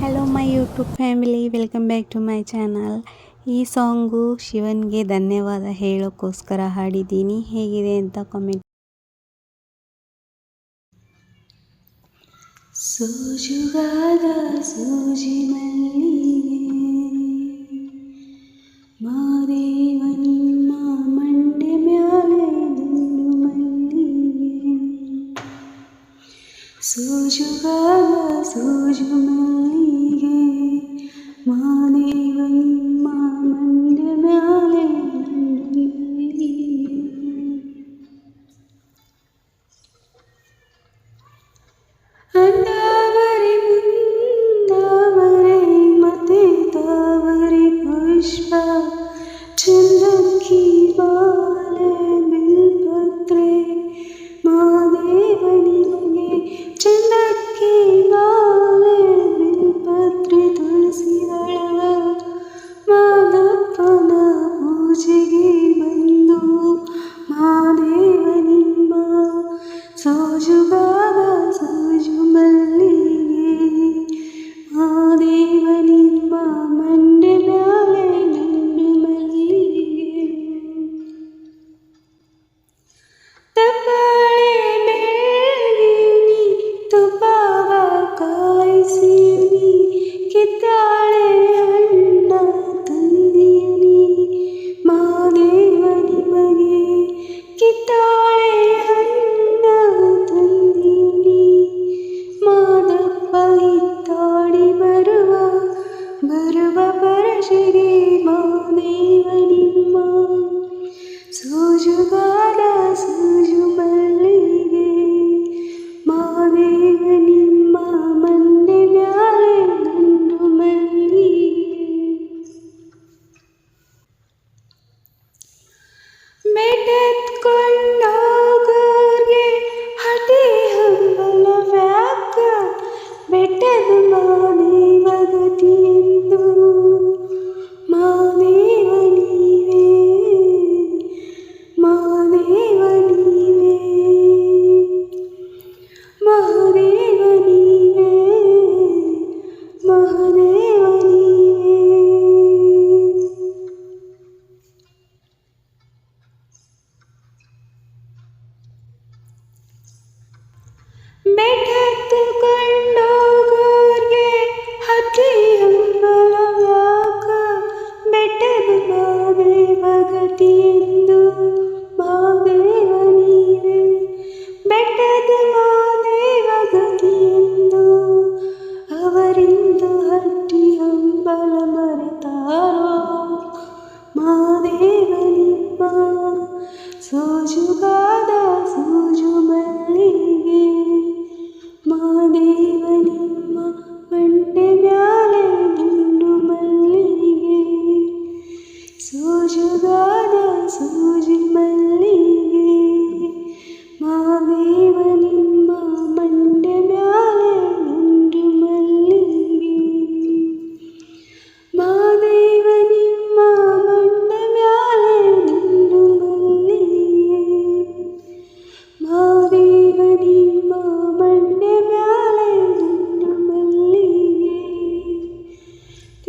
Hello my YouTube family welcome back to my channel ಈ song ಶಿವನ್ಗೆ ಧನ್ಯವಾದ ಹೇಳೋಕ್ಕೋಸ್ಕರ ಹಾಡಿದ್ದೀನಿ. ಹೇಗಿದೆ ಅಂತ ಕಾಮೆಂಟ್ ಸೂಜುಗಾದ ಸೂಜಿ സൂചുകാല സൂചുമല്ലികേ മാനേവൻ മാമൻ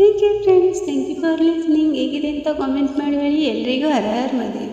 thank you friends thank you for listening ಹೇಗಿದೆ ಅಂತ ಕಾಮೆಂಟ್ ಮಾಡಿ ಎಲ್ಲರಿಗೂ ಹರ ಹರ ಮದುವೆ.